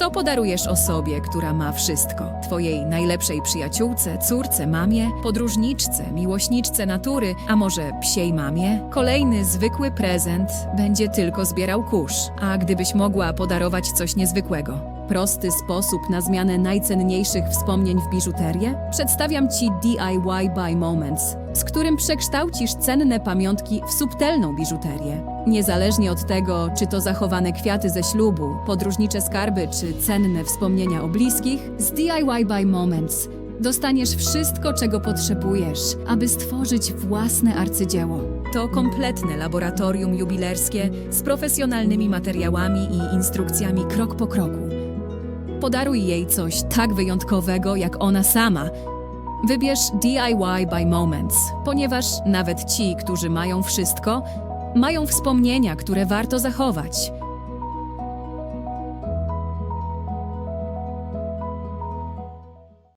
Co podarujesz osobie, która ma wszystko? Twojej najlepszej przyjaciółce, córce, mamie, podróżniczce, miłośniczce natury, a może psiej mamie? Kolejny zwykły prezent będzie tylko zbierał kurz. A gdybyś mogła podarować coś niezwykłego? Prosty sposób na zmianę najcenniejszych wspomnień w biżuterię? Przedstawiam Ci DIY by Moments, z którym przekształcisz cenne pamiątki w subtelną biżuterię. Niezależnie od tego, czy to zachowane kwiaty ze ślubu, podróżnicze skarby, czy cenne wspomnienia o bliskich, z DIY by Moments dostaniesz wszystko, czego potrzebujesz, aby stworzyć własne arcydzieło. To kompletne laboratorium jubilerskie z profesjonalnymi materiałami i instrukcjami krok po kroku. Podaruj jej coś tak wyjątkowego jak ona sama. Wybierz DIY by Moments, ponieważ nawet ci, którzy mają wszystko, mają wspomnienia, które warto zachować.